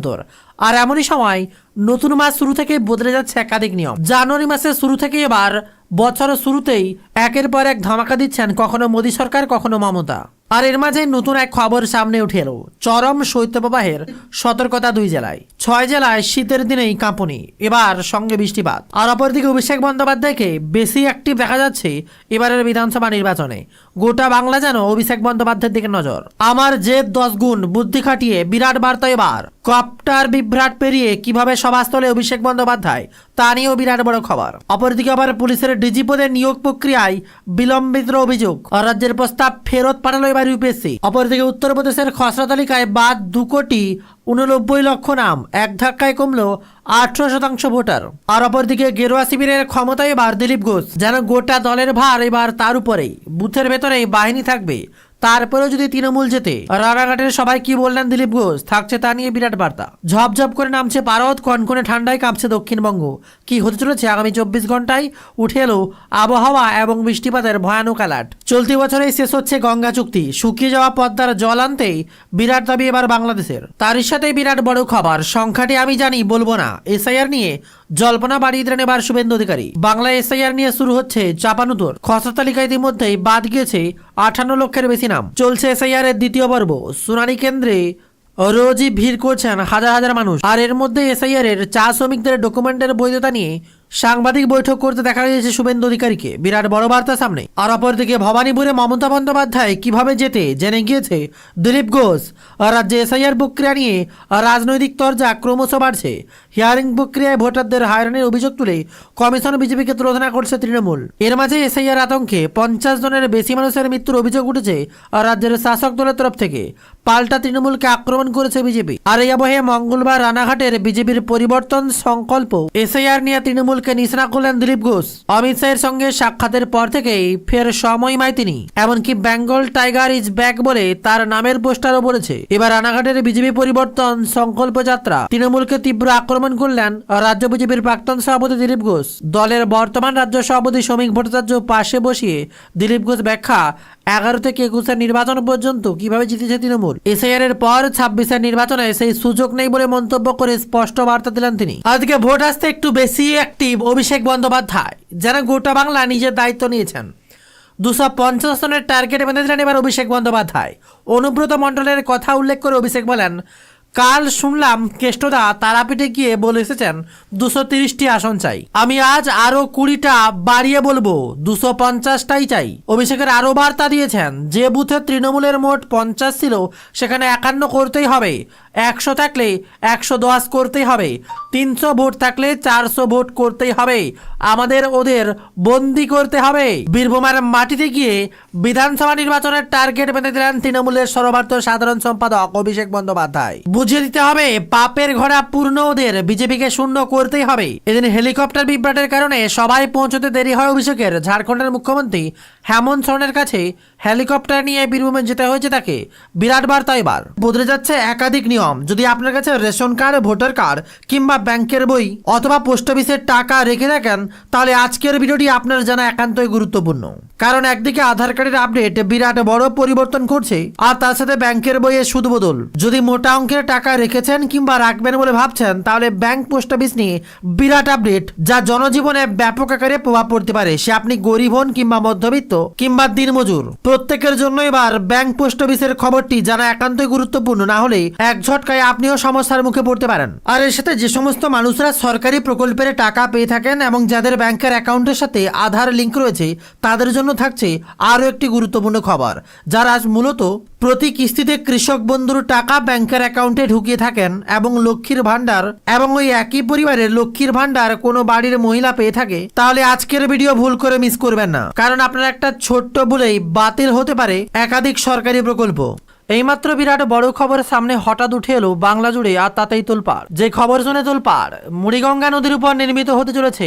দর আর এমনই সময় নতুন মাস শুরু থেকে বদলে যাচ্ছে একাধিক নিয়ম। জানুয়ারি মাসের শুরু থেকে এবার বছরের শুরুতেই একের পর এক ধামাকা দিচ্ছেন কখনো মোদী সরকার, কখনো মমতা। আর এর মাঝে নতুন এক খবর সামনে উঠে এলো, চরম শৈত্যপ্রবাহের সতর্কতা দুই জেলায়। ছয় জেলায় শীতের দিনেই কাঁপুনি, এবার সঙ্গে বৃষ্টিপাত। আর অপরদিকে অভিষেক বন্দ্যোপাধ্যায়কে বেশি অ্যাক্টিভ দেখা যাচ্ছে এবারের বিধানসভা নির্বাচনে। গোটা বাংলা যেন অভিষেক বন্দ্যোপাধ্যায়ের দিকে নজর। আমার জেদ দশ গুণ, বুদ্ধি খাটিয়ে বিরাট বার্তা এবার। কপ্টার বিভ্রাট পেরিয়ে কীভাবে সভাস্থলে অভিষেক বন্দ্যোপাধ্যায়? তা নিয়েও বিরাট বড় খবর। অপরদিকে আবার পুলিশের ডিজি পদে নিয়োগ প্রক্রিয়ায় বিলম্বিত অভিযোগ। রাজ্যের প্রস্তাব ফেরত পাঠালো এবার ইউপিএসসি অপরদিকে উত্তরপ্রদেশের খসড়া তালিকায় বাদ দু কোটি উননব্বই লক্ষ নাম। এক ধাক্কায় কমলো আঠারো শতাংশ ভোটার। আর অপরদিকে গেরুয়া শিবিরের ক্ষমতায় এবার দিলীপ ঘোষ। যেন গোটা দলের ভার এবার তার উপরেই। বুথের ভেতরেই বাহিনী থাকবে। তারপরেও যদি তৃণমূল যেতে রানাঘাটের সবাই কি বললেন দিলীপ ঘোষ? থাকছে তা নিয়ে বিরাট বার্তা। ঝপঝপ করে নামছে পারদ, কনকনে ঠান্ডায় কাঁপছে দক্ষিণবঙ্গ। কি হতে চলেছে আগামী চব্বিশ ঘন্টায়? উঠে এলো আবহাওয়া এবং বৃষ্টিপাতের ভয়ানক অ্যালার্ট চলতি বছরেই শেষ হচ্ছে গঙ্গা চুক্তি। শুকিয়ে যাওয়া পদ্মার জল আনতেই বিরাট দাবি এবার বাংলাদেশের। তারই সাথে বিরাট বড় খবর। সংখ্যাটি আমি জানি, বলব না। এসআইআর নিয়ে জল্পনা বাড়িয়ে দিলেন এবার শুভেন্দু অধিকারী। বাংলা এসআইআর নিয়ে শুরু হচ্ছে চাপানুতর। খসড়া তালিকা ইতিমধ্যেই বাদ গিয়েছে আঠান্ন লক্ষের বেশি নাম। চলছে এসআইআর এর দ্বিতীয় পর্ব। শুনানি কেন্দ্রে রোজই ভিড় করছেন হাজার হাজার মানুষ। আর এর মধ্যে এসআইআর এর চা শ্রমিকদের ডকুমেন্টের বৈধতা নিয়ে সাংবাদিক বৈঠক করতে দেখা গিয়েছে শুভেন্দু অধিকারীকে। বিরাট বড় বার্তা সামনে। আর অপরদিকে ভবানীপুরে মমতা বন্দ্যোপাধ্যায় কীভাবে যেতে জেনে গিয়েছে দিলীপ ঘোষ। রাজ্যে এসআইআর প্রক্রিয়া নিয়ে রাজনৈতিক তরজা ক্রমশ বাড়ছে। হিয়ারিং প্রক্রিয়ায় ভোটারদের হয়রানির অভিযোগ তুলে কমিশন বিজেপিকে তুলনা করছে তৃণমূল। এর মাঝে এসআইআর আতঙ্কে পঞ্চাশ জনের বেশি মানুষের মৃত্যুর অভিযোগ উঠেছে রাজ্যের শাসক দলের তরফ থেকে। পাল্টা তৃণমূলকে আক্রমণ করেছে বিজেপি। আর এই আবহে মঙ্গলবার রানাঘাটের বিজেপির পরিবর্তন সংকল্প। এসআইআর নিয়ে তৃণমূলকে নিশানা করলেন দিলীপ ঘোষ। অমিত শাহের সঙ্গে সাক্ষাতের পর থেকেই ফের সময় সময়মায় তিনি। এমনকি বেঙ্গল টাইগার ইজ ব্যাক বলে তার নামের পোস্টারও পড়েছে। এবার রানাঘাটের বিজেপি পরিবর্তন সংকল্প যাত্রা। তৃণমূলকে তীব্র আক্রমণ করলেন রাজ্য বিজেপির প্রাক্তন সভাপতি দিলীপ ঘোষ। দলের বর্তমান রাজ্য সভাপতি শ্রমিক ভট্টাচার্য পাশে বসিয়ে দিলীপ ঘোষ ব্যাখ্যা এগারো থেকে একুশের নির্বাচন পর্যন্ত কীভাবে জিতেছে তৃণমূল? এসআইআর এর পর ছাব্বিশের নির্বাচনে সেই সুযোগ নেই বলে মন্তব্য করে স্পষ্ট বার্তা দিলেন তিনি। আজকে ভোট আসতে একটু বেশি অ্যাক্টিভ অভিষেক বন্দ্যোপাধ্যায়, যারা গোটা বাংলা নিজের দায়িত্ব নিয়েছেন। দুশো পঞ্চাশ আসনের টার্গেট বেঁধে দিলেন এবার অভিষেক বন্দ্যোপাধ্যায়। অনুব্রত মণ্ডলের কথা উল্লেখ করে অভিষেক বলেন কাল শুনলাম কেষ্টদা তারাপীঠে গিয়ে বলে এসেছেন, দুশো তিরিশটি আসন চাই। আমি আজ আরও কুড়িটা বাড়িয়ে বলব, দুশো পঞ্চাশটাই চাই। অভিষেকের আরও বার্তা দিয়েছেন, যে বুথে তৃণমূলের মোট পঞ্চাশ ছিল, সেখানে একান্ন করতেই হবে। একশো থাকলে একশো দশ করতেই হবে। তিনশো ভোট থাকলে চারশো ভোট করতেই হবে। আমাদের ওদের বন্দি করতে হবে। বীরভূমের মাটিতে গিয়ে বিধানসভা নির্বাচনের টার্গেট বেঁধে দিলেন তৃণমূলের সর্বভারত সাধারণ সম্পাদক অভিষেক বন্দ্যোপাধ্যায়। বুঝিয়ে দিতে হবে, পাপের ঘোড়া পূর্ণ ওদের, বিজেপিকে শূন্য করতেই হবে। এদিন হেলিকপ্টার বিভ্রাটের কারণে সবাই পৌঁছতে দেরি হয় অভিষেকের। ঝাড়খণ্ডের মুখ্যমন্ত্রী হেমন্ত সোরেনের কাছে হেলিকপ্টার নিয়ে বীরভূমে যেতে হয়েছে তাকে। বিরাট বার্তা এবার। বদলে যাচ্ছে একাধিক নিয়ম। যদি আপনার কাছে রেশন কার্ড, ভোটার কার্ড কিংবা ব্যাংকের বই অথবা পোস্ট অফিসের টাকা রেখে থাকেন তাহলে আজকের ভিডিওটি আপনার জানা একান্তই গুরুত্বপূর্ণ। কারণ একদিকে আধার কার্ডের আপডেট বিরাট বড় পরিবর্তন করছে আর তার সাথে ব্যাংকের বইয়ে সুদ বদল যদি মোটা অঙ্কের টাকা রেখেছেন কিংবা রাখবেন বলে ভাবছেন, তাহলে ব্যাংক পোস্ট অফিস নিয়ে বিরাট আপডেট, যা জনজীবনে ব্যাপক আকারে প্রভাব পড়তে পারে। সে আপনি গরিব হন কিংবা মধ্যবিত্ত, কিংবা দিনমজুর। প্রত্যেকের জন্য এবার ব্যাংক পোস্ট অফিসের খবরটি জানা একান্তই গুরুত্বপূর্ণ, না হলে এক ঝটকায় আপনিও সমস্যার মুখে পড়তে পারেন। আর এর সাথে যে সমস্ত মানুষরা সরকারি প্রকল্পের টাকা পেয়ে থাকেন এবং যাদের ব্যাংকের অ্যাকাউন্টের সাথে আধার লিঙ্ক রয়েছে, তাদের জন্য থাকছে আরও একটি গুরুত্বপূর্ণ খবর, যারা আজ মূলত প্রতি কিস্তিতে কৃষক বন্ধুর টাকা ব্যাংকের অ্যাকাউন্টে ঢুকিয়ে থাকেন এবং লক্ষ্মীর ভাণ্ডার এবং ওই একই পরিবারের লক্ষ্মীর ভাণ্ডার কোনো বাড়ির মহিলা পেয়ে থাকে, তাহলে আজকের ভিডিও ভুল করে মিস করবেন না। কারণ আপনার একটা ছোট্ট ভুলেই বাতিল হতে পারে একাধিক সরকারি প্রকল্প। এইমাত্র বিরাট বড় খবর সামনে হঠাৎ উঠে এলো বাংলা জুড়ে আর তাতেই তোলপাড়। যে খবর শুনে তোলপাড়, মুড়িগঙ্গা নদীর উপর নির্মিত হতে চলেছে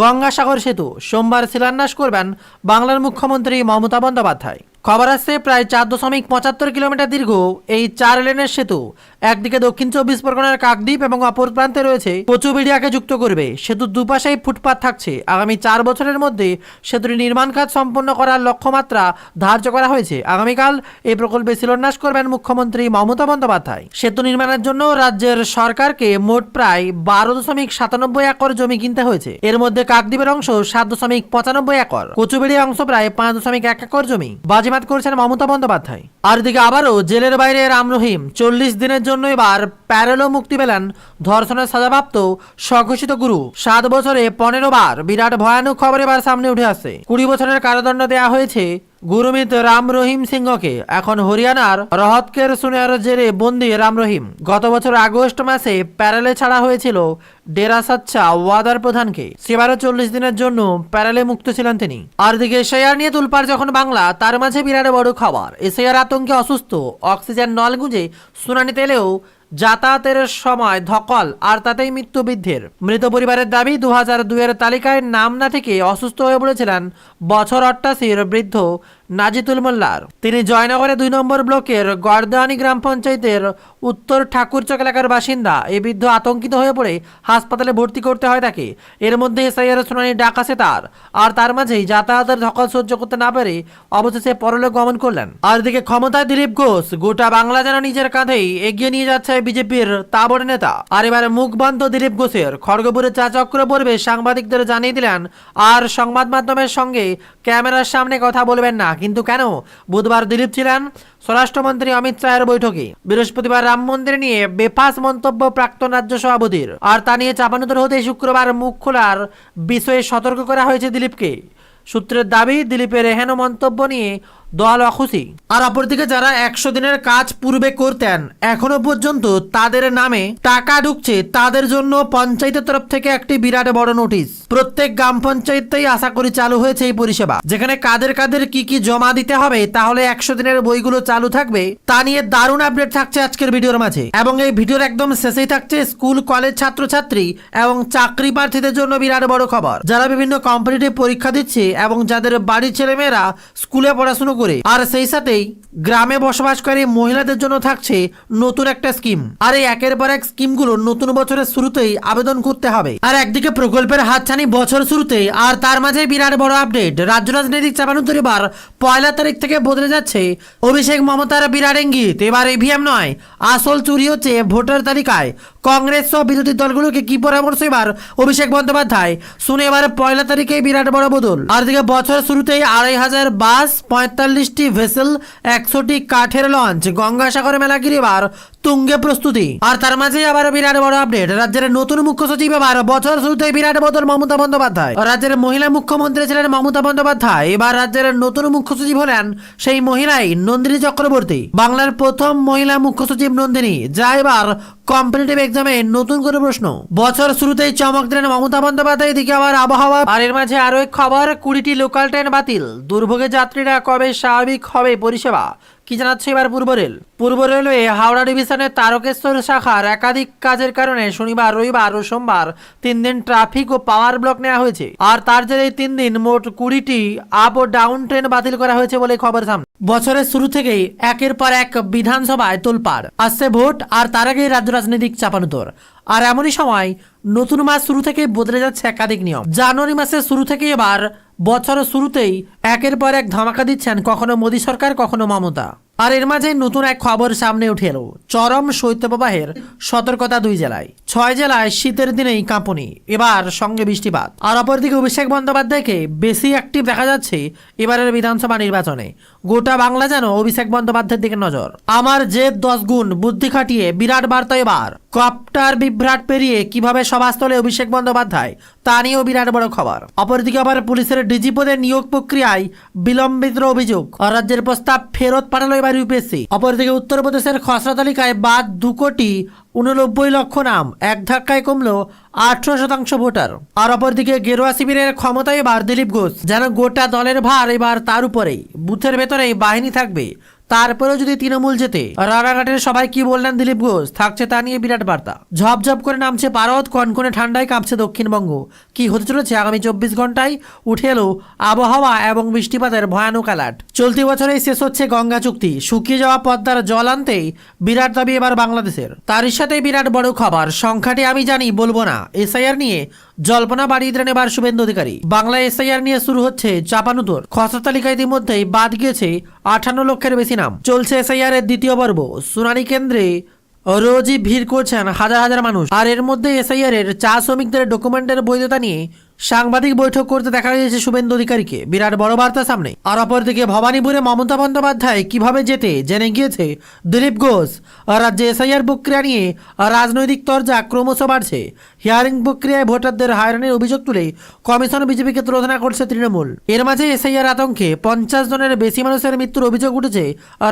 গঙ্গাসাগর সেতু। সোমবার শিলান্যাস করবেন বাংলার মুখ্যমন্ত্রী মমতা বন্দ্যোপাধ্যায়। খবর আসছে প্রায় চার দশমিক পঁচাত্তর কিলোমিটার দীর্ঘ এই চার লেনের সেতু। একদিকে দক্ষিণ চব্বিশ পরগনার কাকদ্বীপ এবং অপর প্রান্তে রয়েছে কচুবিড়িয়াকে যুক্ত করবে। সেতুর দুপাশেই ফুটপাত থাকছে। আগামী চার বছরের মধ্যে সেতুটি নির্মাণ কাজ সম্পন্ন করার লক্ষ্যমাত্রা ধার্য করা হয়েছে। আগামীকাল এই প্রকল্পে শিলান্যাস করবেন মুখ্যমন্ত্রী মমতা বন্দ্যোপাধ্যায়। সেতু নির্মাণের জন্য রাজ্যের সরকারকে মোট প্রায় বারো দশমিক সাতানব্বই একর জমি কিনতে হয়েছে। এর মধ্যে কাকদ্বীপের অংশ সাত দশমিক পঁচানব্বই একর কচুবেড়িয়া অংশ প্রায় পাঁচ দশমিক এক একর জমি। বাজিমাত করেছেন মমতা বন্দ্যোপাধ্যায়। আর দিকে আবারও জেলের বাইরে রাম রহিম, চল্লিশ দিনের জন্য এবার প্যারেলও মুক্তি পেলেন ধর্ষণের সাজাপ্রাপ্ত স্বঘোষিত গুরু। সাত বছরে পনেরো বার বিরাট ভয়ানক খবর এবার সামনে উঠে আসে। কুড়ি বছরের কারাদণ্ড দেয়া হয়েছে গুরুমিত রাম রহিম সিংহকে এখন হরিয়ানার রহতকের সুনের জেরে বন্দি রাম রহিম। গত বছর আগস্ট মাসে প্যারালে ছাড়া হয়েছিল ডেরা সাচ্চা ওয়াদার প্রধানকে। সেবারও চল্লিশ দিনের জন্য প্যারালে মুক্ত ছিলেন তিনি। আর দিকে এসআইআর নিয়ে তুলপার যখন বাংলা, তার মাঝে বিরাট বড় খবর। এসআইআর আতঙ্কে অসুস্থ, অক্সিজেন নল গুঁজে শুনানিতে এলেও যাতায়াতের সময় ধকল আর তাতেই মৃত্যু বৃদ্ধির। মৃত পরিবারের দাবি দু হাজার দুইয়ের তালিকায় নাম না থেকে অসুস্থ হয়ে পড়েছিলেন বছর অট্টাশির বৃদ্ধ নাজিতুল মোল্লার। তিনি জয়নগরে দুই নম্বর ব্লকের গর্দানি গ্রাম পঞ্চায়েতের উত্তর ঠাকুরচক এলাকার বাসিন্দা এই বৃদ্ধ আতঙ্কিত হয়ে পড়ে হাসপাতালে ভর্তি করতে হয় তাকে। এর মধ্যে এসআইআর শুনানি ডাক আসে তার। আর তার মাঝেই যাতায়াতের ধকল সহ্য করতে না পেরে অবশেষে পরলোক গমন করলেন। আর দিকে ক্ষমতায় দিলীপ ঘোষ, গোটা বাংলা যেন নিজের কাঁধেই এগিয়ে নিয়ে যাচ্ছে বিজেপির তাবর নেতা। আর এবার মুখ বন্ধ দিলীপ ঘোষের। খড়গপুরে চা চক্র পর্বে সাংবাদিকদের জানিয়ে দিলেন, আর সংবাদ মাধ্যমের সঙ্গে ক্যামেরার সামনে কথা বলবেন না। কিন্তু কেন? বুধবার দিলীপ ছিলেন স্বরাষ্ট্রমন্ত্রী অমিত শাহের বৈঠকে। বৃহস্পতিবার রাম মন্দির নিয়ে বেফাস মন্তব্য প্রাক্তন রাজ্য সভাপতির। আর তা নিয়ে চাপানুতর হতে শুক্রবার মুখ খোলার বিষয়ে সতর্ক করা হয়েছে দিলীপকে। সূত্রের দাবি, দিলীপের এহেন মন্তব্য নিয়ে দল অখুশি আর অপরদিকে যারা একশো দিনের কাজ পূর্বে করতেন, এখনও পর্যন্ত তাদের নামে টাকা ঢুকছে, তাদের জন্য পঞ্চায়েতের তরফ থেকে একটি বিরাট বড় নোটিশ। প্রত্যেক গ্রাম পঞ্চায়েতেই আশা করি চালু হয়েছে এই পরিষেবা। যেখানে কাদের কাদের কি কি জমা দিতে হবে, তাহলে একশো দিনের বইগুলো চালু থাকবে, তা নিয়ে দারুণ আপডেট থাকছে আজকের ভিডিওর মাঝে। এবং এই ভিডিওর একদম শেষেই থাকছে স্কুল, কলেজ ছাত্রছাত্রী এবং চাকরি প্রার্থীদের জন্য বিরাট বড় খবর। যারা বিভিন্ন কম্পিটিটিভ পরীক্ষা দিচ্ছে এবং যাদের বাড়ির ছেলেমেয়েরা স্কুলে পড়াশুনো করে। আর সেই সাথেই গ্রামে বসবাসকারী মহিলাদের জন্য থাকছে নতুন একটা স্কিম। আর এই একের পর এক স্কিমগুলো নতুন বছরের শুরুতেই আবেদন করতে হবে। আর একদিকে প্রকল্পের হাতছানি বছর শুরুতেই, আর তার মাঝে বিরাট বড় আপডেট। রাজ্য রাজনৈতিক চাপানুতর এবার পয়লা তারিখ থেকে বদলে যাচ্ছে অভিষেক মমতার বিরাট ইঙ্গিত। এবার ইভিএম নয়, আসল চুরি হচ্ছে ভোটার তালিকায়। কংগ্রেস সহ বিরোধী দলগুলোকে কি পরামর্শ এবার অভিষেক বন্দ্যোপাধ্যায়? শুনে এবার পয়লা তারিখে বিরাট বড় বদল। আর দিকে বছর শুরুতেই আড়াই হাজার বাস ভেসেল একশোটি কাঠের লঞ্চ গঙ্গাসাগরে মেলা এবার তুঙ্গে প্রস্তুতি। আর তার মাঝে আবার বিরাট বড় আপডেট রাজ্যের নতুন মুখ্য সচিব এবার, বছর শুরুতে বিরাট বদল মমতা বন্দ্যোপাধ্যায়। রাজ্যের মহিলা মুখ্যমন্ত্রী ছিলেন মমতা বন্দ্যোপাধ্যায়। এবার রাজ্যের নতুন মুখ্য সচিব হলেন সেই মহিলাই নন্দিনী চক্রবর্তী। বাংলার প্রথম মহিলা মুখ্য সচিব নন্দিনী। যা এবার কম্পিটিটিভ এক্সামে নতুন করে প্রশ্ন। বছর শুরুতেই চমক দিলেন মমতা বন্দ্যোপাধ্যায়। এদিকে আবার আবহাওয়া। আর এর মাঝে আরও এক খবর, কুড়িটি লোকাল ট্রেন বাতিল। দুর্ভোগে যাত্রীরা কবে স্বাভাবিক হবে পরিষেবা? কি জানাচ্ছে এবার পূর্ব রেল? পূর্ব রেলওয়ে হাওড়া ডিভিশনের তারকেশ্বর শাখার একাধিক কাজের কারণে শনিবার, রবিবার ও সোমবার তিন দিন ট্রাফিক ও পাওয়ার ব্লক নেওয়া হয়েছে। আর তার জেরে তিন দিন মোট কুড়িটি আপ ও ডাউন ট্রেন বাতিল করা হয়েছে বলে খবর সামনে। বছরের শুরু থেকেই একের পর এক বিধানসভায় তোলপাড়। আসছে ভোট আর তার আগেই রাজ্য রাজনৈতিক চাপানুতর। আর এমনই সময় নতুন মাস শুরু থেকে বদলে যাচ্ছে একাধিক নিয়ম। জানুয়ারি মাসের শুরু থেকে এবার বছরের শুরুতেই একের পর এক ধামাকা দিচ্ছেন কখনো মোদী সরকার, কখনো মমতা। আর এর মাঝে নতুন এক খবর সামনে উঠে এলো। চরম শৈত্যপ্রবাহের সতর্কতা দুই জেলায়। ছয় জেলায় শীতের দিনেই কাঁপুনি। এবার সঙ্গে বৃষ্টিপাত। আর অপরদিকে অভিষেক বন্দ্যোপাধ্যায়কে বেশি অ্যাক্টিভ দেখা যাচ্ছে এবারের বিধানসভা নির্বাচনে। গোটা বাংলা যেন অভিষেক বন্দ্যোপাধ্যায়ের দিকে নজর। আমার যে দশ গুণ, বুদ্ধি খাটিয়ে বিরাট বার্তা এবার। কপ্টার বিভ্রাট পেরিয়ে কীভাবে সভাস্থলে অভিষেক বন্দ্যোপাধ্যায়, তা নিয়েও বিরাট বড় খবর। অপরদিকে আবার পুলিশের ডিজি পদের নিয়োগ প্রক্রিয়ায় বিলম্বিত অভিযোগ। রাজ্যের প্রস্তাব ফেরত পাঠালো এবার ইউপিএসসি। অপরদিকে উত্তরপ্রদেশের খসড়া তালিকায় বাদ দু কোটি উননব্বই লক্ষ নাম, এক ধাক্কায় কমলো আঠারো শতাংশ ভোটার। আর অপরদিকে গেরুয়া শিবিরের ক্ষমতায় এবার দিলীপ ঘোষ, যেন গোটা দলের ভার এবার তার উপরেই। বুথের ভেতরেই বাহিনী থাকবে, তারপরেও যদি তৃণমূল যেতে রানাঘাটের সবাই কি বললেন দিলীপ ঘোষ? থাকছে তা নিয়ে বিরাট বার্তা। ঝপঝপ করে নামছে পারদ, কনকনে ঠান্ডায় কাঁপছে দক্ষিণবঙ্গ। কি হতে চলেছে আগামী চব্বিশ ঘন্টায়? উঠে এলো আবহাওয়া এবং বৃষ্টিপাতের ভয়ানক অ্যালার্ট চলতি বছরেই শেষ হচ্ছে গঙ্গা চুক্তি। শুকিয়ে যাওয়া পদ্মার জল আনতেই বিরাট দাবি এবার বাংলাদেশের। তারই সাথে বিরাট বড় খবর। সংখ্যাটি আমি জানি, বলব না। এসআইআর নিয়ে জল্পনা বাড়িয়ে দিলেন এবার শুভেন্দু অধিকারী। বাংলা এসআইআর নিয়ে শুরু হচ্ছে চাপানুতোর। খসড়া তালিকা ইতিমধ্যেই বাদ গিয়েছে আঠান্ন লক্ষের বেশি নাম। চলছে এসআইআর এর দ্বিতীয় পর্ব। শুনানি কেন্দ্রে রোজই ভিড় করছেন হাজার হাজার মানুষ। আর এর মধ্যে এসআইআর এর চা শ্রমিকদের ডকুমেন্টের বৈধতা নিয়ে সাংবাদিক বৈঠক করতে দেখা গিয়েছে শুভেন্দু অধিকারীকে। বিরাট বড় বার্তা সামনে। আর অপরদিকে ভবানীপুরে মমতা বন্দ্যোপাধ্যায় কীভাবে যেতে জেনে গিয়েছে দিলীপ ঘোষ। রাজ্যে এসআইআর প্রক্রিয়া নিয়ে রাজনৈতিক তরজা ক্রমশ বাড়ছে। হিয়ারিং প্রক্রিয়ায় ভোটারদের হয়রানির অভিযোগ তুলে কমিশন বিজেপিকে তুলনা করছে তৃণমূল। এর মাঝে এসআইআর আতঙ্কে পঞ্চাশ জনের বেশি মানুষের মৃত্যুর অভিযোগ উঠেছে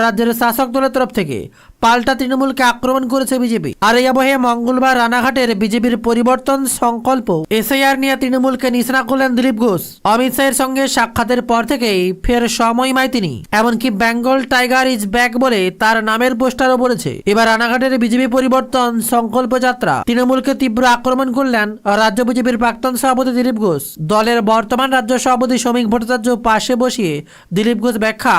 রাজ্যের শাসক দলের তরফ থেকে। পাল্টা তৃণমূলকে আক্রমণ করেছে বিজেপি। আর এই আবহে মঙ্গলবার রানাঘাটের বিজেপির পরিবর্তন সংকল্প এসআইআর নিয়ে তৃণমূলকে নিশানা করলেন দিলীপ ঘোষ। অমিত শাহের সঙ্গে সাক্ষাতের পর থেকেই ফের সময় সময়মায় তিনি। এমনকি বেঙ্গল টাইগার ইজ ব্যাক বলে তার নামের পোস্টারও পড়েছে। এবার রানাঘাটের বিজেপি পরিবর্তন সংকল্প যাত্রা তৃণমূলকে তীব্র আক্রমণ করলেন রাজ্য বিজেপির প্রাক্তন সভাপতি দিলীপ ঘোষ। দলের বর্তমান রাজ্য সভাপতি শ্রমিক ভট্টাচার্য পাশে বসিয়ে দিলীপ ঘোষ ব্যাখ্যা,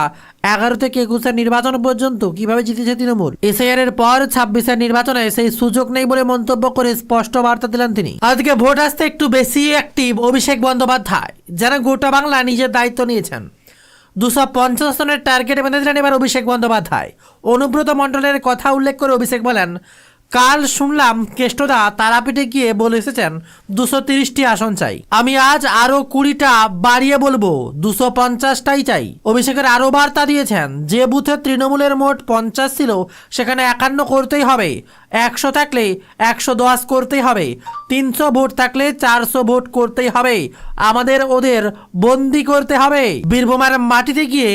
এগারো থেকে একুশের নির্বাচন পর্যন্ত কীভাবে জিতেছে তৃণমূল? এসআইআর পর ছাব্বিশের নির্বাচনে সেই সুযোগ নেই বলে মন্তব্য করে স্পষ্ট বার্তা দিলেন তিনি। আজকে ভোট আসতে একটু বেশি অ্যাক্টিভ অভিষেক বন্দ্যোপাধ্যায় যেন গোটা বাংলা নিজের দায়িত্ব নিয়েছেন। দুশো পঞ্চাশ জনের টার্গেট বেঁধেছিলেন এবার অভিষেক বন্দ্যোপাধ্যায়। অনুব্রত মণ্ডলের কথা উল্লেখ করে অভিষেক বলেন কাল শুনলাম কেষ্টদা তারাপীঠে গিয়ে বলে এসেছেন, দুশো তিরিশটি আসন চাই। আমি আজ আরও কুড়িটা বাড়িয়ে বলব, দুশো পঞ্চাশটাই চাই। অভিষেকের আরও বার্তা দিয়েছেন, যে বুথে তৃণমূলের মোট পঞ্চাশ ছিল, সেখানে একান্ন করতেই হবে। একশো থাকলে একশো দশ করতেই হবে। তিনশো ভোট থাকলে চারশো ভোট করতেই হবে। আমাদের ওদের বন্দি করতে হবে। বীরভূমার মাটিতে গিয়ে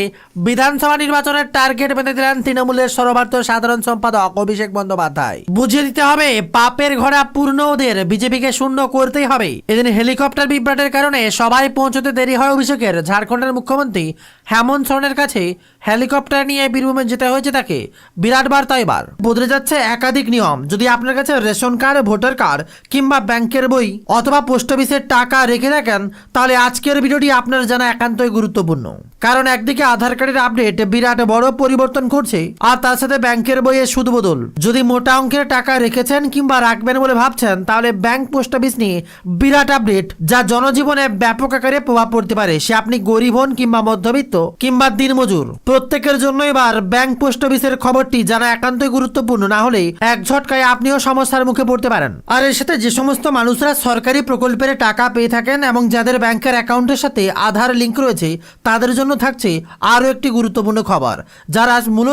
বিধানসভা নির্বাচনের টার্গেট বেঁধে দিলেন তৃণমূলের সর্বভারতীয় সাধারণ সম্পাদক অভিষেক বন্দ্যোপাধ্যায়। বুঝিয়ে দিতে হবে, পাপের ঘোড়া পূর্ণ ওদের, বিজেপিকে শূন্য করতেই হবে। এদিন হেলিকপ্টার বিভ্রাটের কারণে সবাই পৌঁছতে দেরি হয় অভিষেকের। ঝাড়খণ্ডের মুখ্যমন্ত্রী হেমন্ত সোরেনের কাছে হেলিকপ্টার নিয়ে বীরভূমে যেতে হয়েছে তাকে। বিরাট বার্তা এবার। বদলে যাচ্ছে একাধিক নিয়ম। যদি আপনার কাছে রেশন কার্ড, ভোটার কার্ড কিংবা ব্যাংকের বই অথবা পোস্ট অফিসের টাকা রেখে রাখেন, তাহলে আজকের ভিডিওটি আপনার জানা একান্তই গুরুত্বপূর্ণ। কারণ একদিকে আধার কার্ডের আপডেট বিরাট বড় পরিবর্তন করছে আর তার সাথে ব্যাংকের বইয়ের সুদ বদল যদি মোটা অঙ্কের টাকা রেখেছেন কিংবা রাখবেন বলে ভাবছেন, তাহলে ব্যাংক পোস্ট অফিস নিয়ে বিরাট আপডেট, যা জনজীবনে ব্যাপক আকারে প্রভাব পড়তে পারে। সে আপনি গরিব হন কিংবা মধ্যবিত্ত কিংবা দিনমজুর। প্রত্যেকের জন্য এবার ব্যাংক পোস্ট অফিসের খবরটি জানা একান্তই গুরুত্বপূর্ণ, না হলে এক ঝটকায় আপনিও সমস্যার মুখে পড়তে পারেন। আর এর সাথে যে সমস্ত মানুষরা সরকারি প্রকল্পের টাকা পেয়ে থাকেন এবং যাদের ব্যাংকের অ্যাকাউন্টের সাথে আধার লিঙ্ক রয়েছে, তাদের জন্য থাকছে আরও একটি গুরুত্বপূর্ণ খবর, যারা আজ মূলত